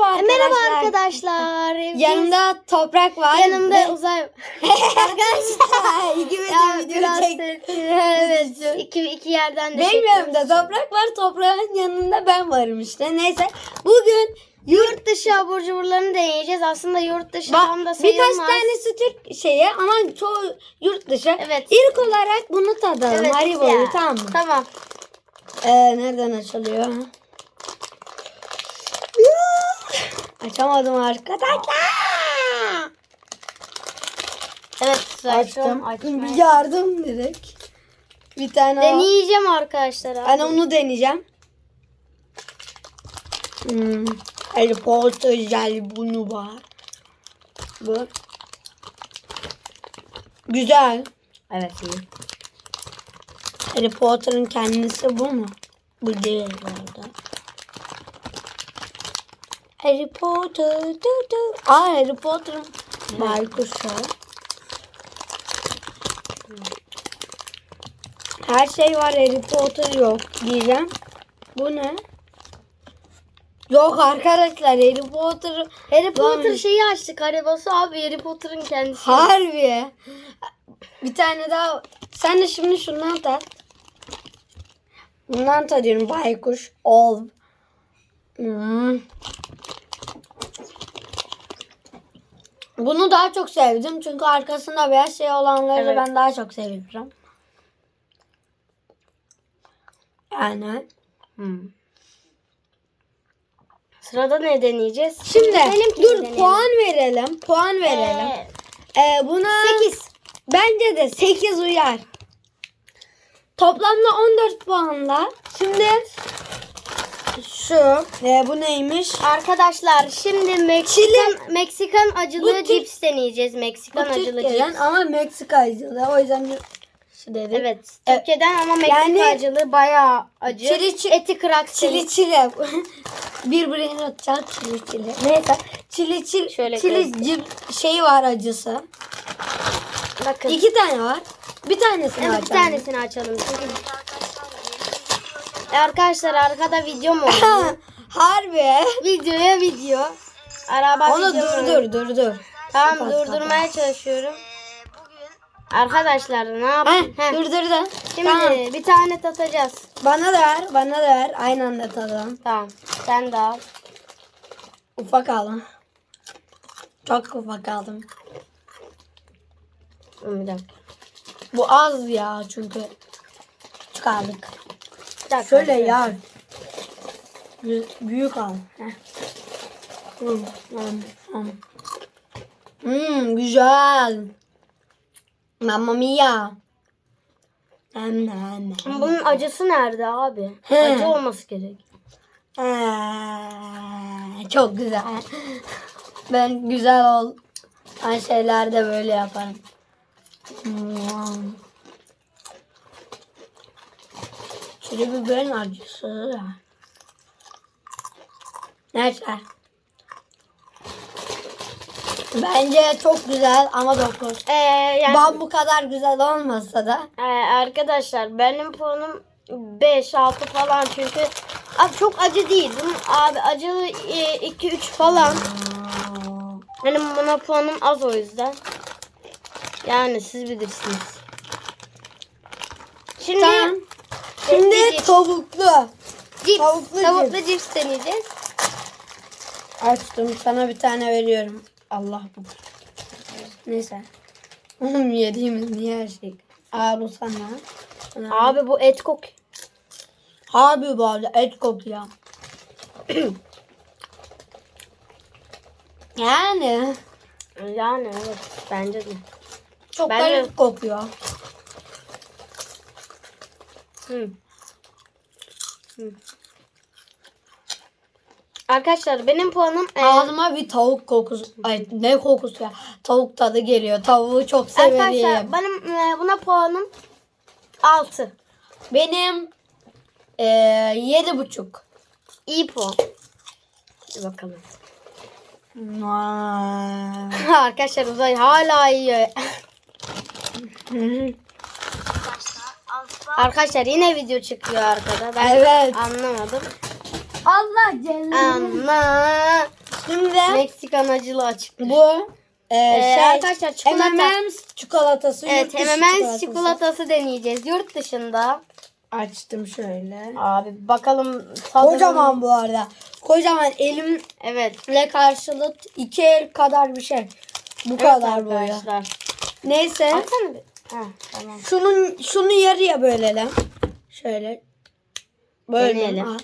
Merhaba Merhaba arkadaşlar. arkadaşlar. Biz- Yanımda toprak var. yanımda Ve- uzay. arkadaşlar. İki video video çek. evet. İki, iki yerden de Benim yanımda toprak var. Toprağın yanında ben varım işte. Neyse. Bugün Yurt dışı abur cuburlarını deneyeceğiz. Aslında yurt dışı Ba- tam da sayılmaz. birkaç tanesi Türk şeyi ama çoğu yurt dışı. Evet. İlk olarak bunu tadalım. Evet Haribo'yu tamam mı? Tamam. Ee, nereden açılıyor? Açamadım arkadaşlar. Evet. Açtım. Açmaya. Yardım direkt. Bir tane. Deneyeceğim arkadaşlar. abi. Ben onu deneyeceğim. Hmm. Harry Potter jelibonu var. Bu. Güzel. Evet iyi. Harry Potter'ın kendisi bu mu? Bu değil orada. Harry Potter. Du, du. Aa Harry Potter'ın baykuşu. Her şey var Harry Potter yok diyeceğim. Bu ne? Yok arkadaşlar Harry Potter Harry Potter şeyi açtık. Haribosu abi Harry Potter'ın kendisi. harbi. Bir tane daha. Sen de şimdi şundan tat. Bundan tadıyorum baykuş. Ol. Hmm. Bunu daha çok sevdim çünkü arkasında beyaz şey olanları Evet. ben daha çok seviyorum. Yani. Hmm. Sırada ne deneyeceğiz? Şimdi benimkini dur deneyelim. puan verelim. Puan verelim. Ee, Ee, buna 8. Bence de 8 uyar. Toplamda 14 puanla. Şimdi şu e, bu neymiş? Arkadaşlar şimdi Meksikan Meksikan acılı Bu cips deneyeceğiz. Bu Meksikan acılı Türkiye'den cips. ama Meksika acılı. O yüzden şu dedik. Evet. E, Türkiye'den ama Meksika yani- acılı bayağı acı. Çili çi- Eti krak Çili çili. bir buraya atacağız çili çili. Neyse. Çili çili. Şöyle çili cip şey var acısı. Bakın. İki tane var. Bir tanesini Evet, bir açalım. tanesini açalım. Çünkü... E, arkadaşlar arkada video mu oldu? Harbi. Videoya video. Araba Onu video dur dur dur dur. Tamam Kapat, durdurmaya çalışıyorum. Arkadaşlar ne yapayım? Heh, dur dur dur. Şimdi Tamam. bir tane tatacağız. Bana da ver, bana da ver. Aynı anda tadalım. Tamam. Sen de al. Ufak aldım. Çok ufak aldım. Bir dakika. Bu az ya çünkü çıkardık. Dakika. Şöyle ya. Bü- Büyük al. Heh. Hmm, hmm, güzel. Mamma mia. Hem hem hem. Bunun acısı nerede abi? He. Acı olması gerek. Ee, çok güzel. Ben güzel ol. Şeylerde böyle yaparım. Hmm. Çili biberin acısı da. Neyse. Bence çok güzel ama dokuz. Ee, yani, Ben bu kadar güzel olmasa da. Ee, arkadaşlar benim puanım 5-6 falan çünkü abi çok acı değil. Bunun abi acılı 2-3 falan. Benim buna puanım az o yüzden. Yani siz bilirsiniz. Şimdi Tamam. Şimdi cips, tavuklu. cips, tavuklu tavuklu, cips deneyeceğiz. Açtım. Sana bir tane veriyorum. Allah bu. Neyse. Oğlum yediğimiz niye her şey? Aa bu sana. Sana- Abi bu et kok. Abi bu arada et kokuyor. yani Yani evet bence de. çok Ben de- garip kokuyor. Hı. Hı. Arkadaşlar benim puanım e, Ağzıma bir tavuk kokusu. Ay ne kokusu ya? Tavuk tadı geliyor. Tavuğu çok severim. Arkadaşlar benim e, buna puanım 6. Benim eee yedi buçuk. İyi puan. Hadi bakalım. Vay. Arkadaşlar uzay hala iyi. Arkadaşlar yine video çıkıyor arkada. Ben Evet. anlamadım. Allah cennet. Ama Meksikan acılı açık. bu e, Ee, şey arkadaşlar çikolata. M&M's çikolatası. Evet hemen çikolatası. çikolatası deneyeceğiz. Yurt dışında. Açtım şöyle. Abi bakalım tadını. Kocaman bu arada. Kocaman elimle Evet. karşılık iki el kadar bir şey. Bu Evet kadar arkadaşlar. Neyse. Atsana. Ha, tamam. Şunun şunu yarıya bölelim. Şöyle. Bölelim. Deneyelim. al.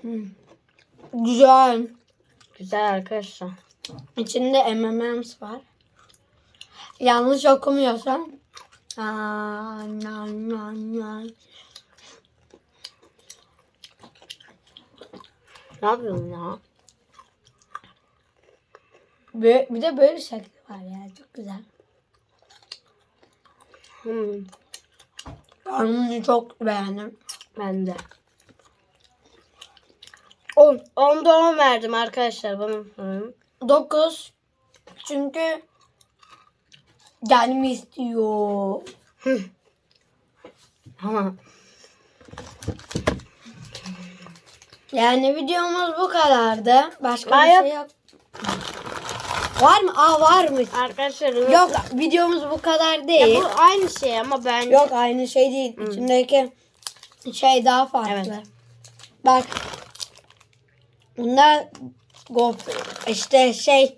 Hmm. Güzel. Güzel arkadaşlar. İçinde M&M's var. Yanlış okumuyorsam. Aa, nan. Ne yapıyorsun ya? Bö- bir de böyle şekli var ya. Çok güzel. Hmm, Ben çok beğendim. ben de. 10. 10'da 10 verdim arkadaşlar bana. Hı. 9. Çünkü gelme istiyor. Ama Yani videomuz bu kadardı. Başka Var bir şey yok. Var mı? Aa varmış. arkadaşlar Yok videomuz bu kadar Ya değil. bu aynı şey ama ben Yok aynı şey değil. İçindeki şey daha farklı. Evet. Bak. Bunlar gofret işte şey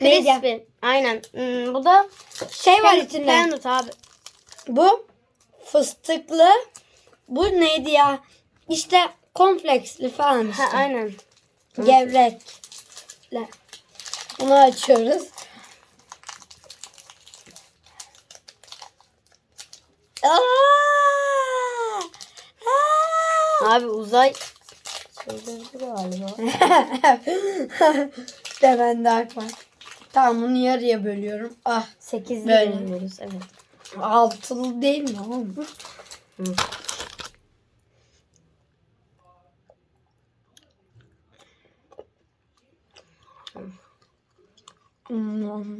crispy. Aynen. Hmm, bu da Şey var içinde. Peanut abi. Bu fıstıklı. Bu neydi ya? İşte kompleksli falan işte. Ha, aynen. Gevrekle. Bunu açıyoruz. Aa! Aa! Abi uzay çıldırdı galiba. bende hak var. Tamam bunu yarıya bölüyorum. Ah 8'li Böyle. veriyoruz evet. altılı değil mi oğlum? Hı. Hmm.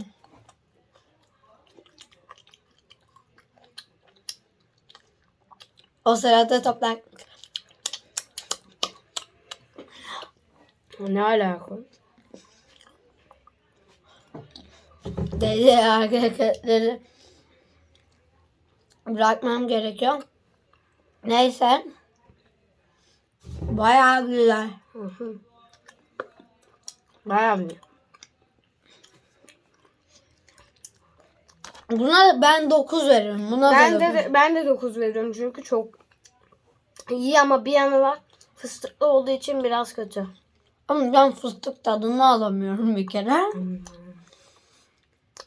O sırada toprak. Ne alaka? Deli hareketleri bırakmam gerekiyor. Neyse. Bayağı güzel. Hı hı. Bayağı bir. Buna ben 9 veririm. Buna Ben de, 9. de ben de 9 veriyorum çünkü çok iyi ama bir yanı var. Fıstıklı olduğu için biraz kötü. Ama ben fıstık tadını alamıyorum bir kere.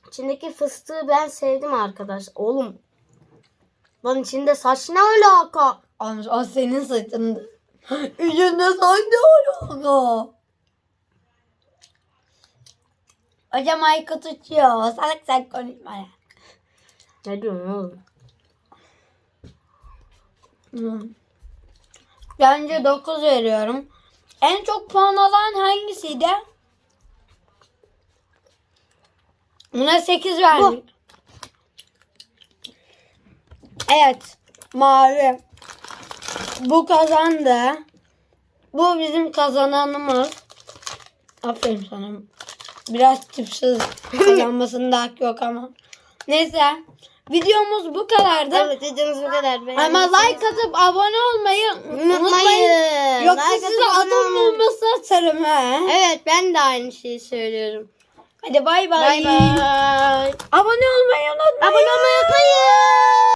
İçindeki fıstığı ben sevdim arkadaş. Oğlum. Lan içinde saç ne alaka? Ama o senin saçın. İçinde saç ne alaka? Hocam Aykut uçuyor. Salak sen konuşma ya. Ne diyorsun oğlum? Hmm. Bence 9 veriyorum. En çok puan alan hangisiydi? Buna 8 verdim. Evet. Mavi. Bu kazandı. Bu bizim kazananımız. Aferin sana. Biraz tipsiz kazanmasında hak yok ama. Neyse. Videomuz bu kadardı. Evet videomuz bu kadar. Ama like atıp abone olmayı unutmayın. unutmayın. Yoksa Like size adım bombası atarım ha. Evet ben de aynı şeyi söylüyorum. Hadi bay bay. Abone olmayı unutmayın. Abone olmayı